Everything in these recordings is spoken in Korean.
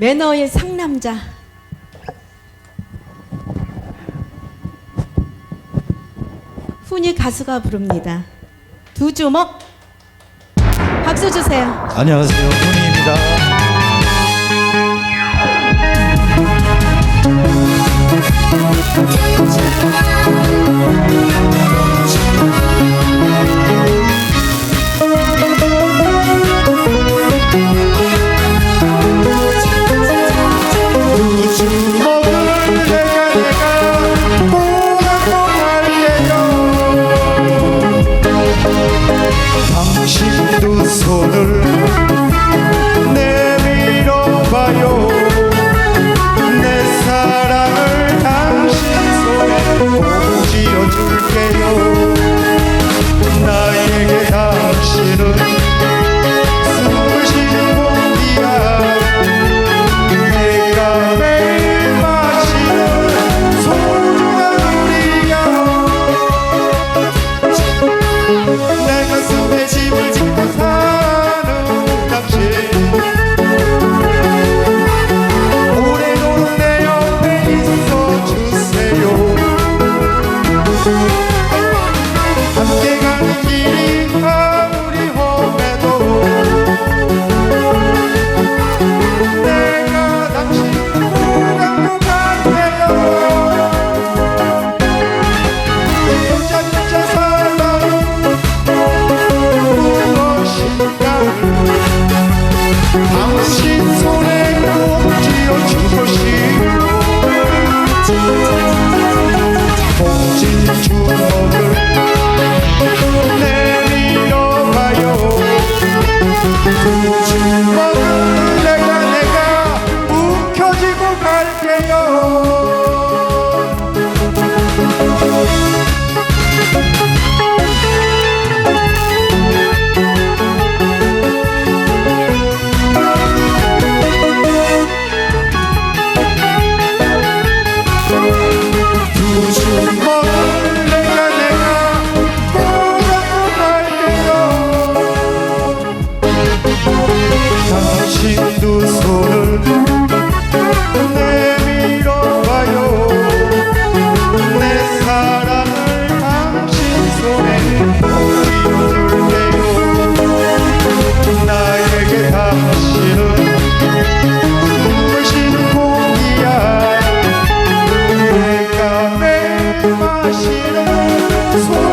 매너의 상남자. 훈이 가수가 부릅니다. 두 주먹. 박수 주세요. 안녕하세요. 손을 I'm 당신도 손을 Cause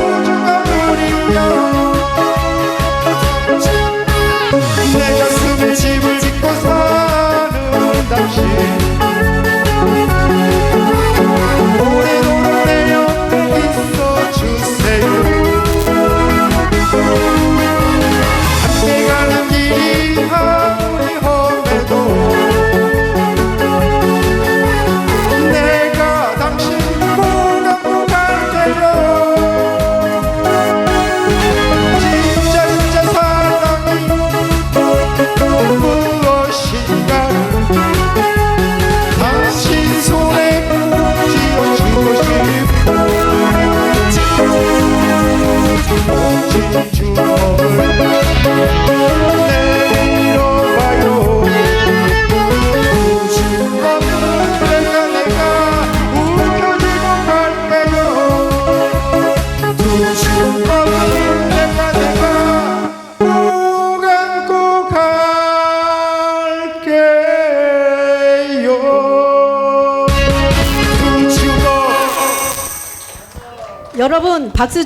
여러분 박수 주세요.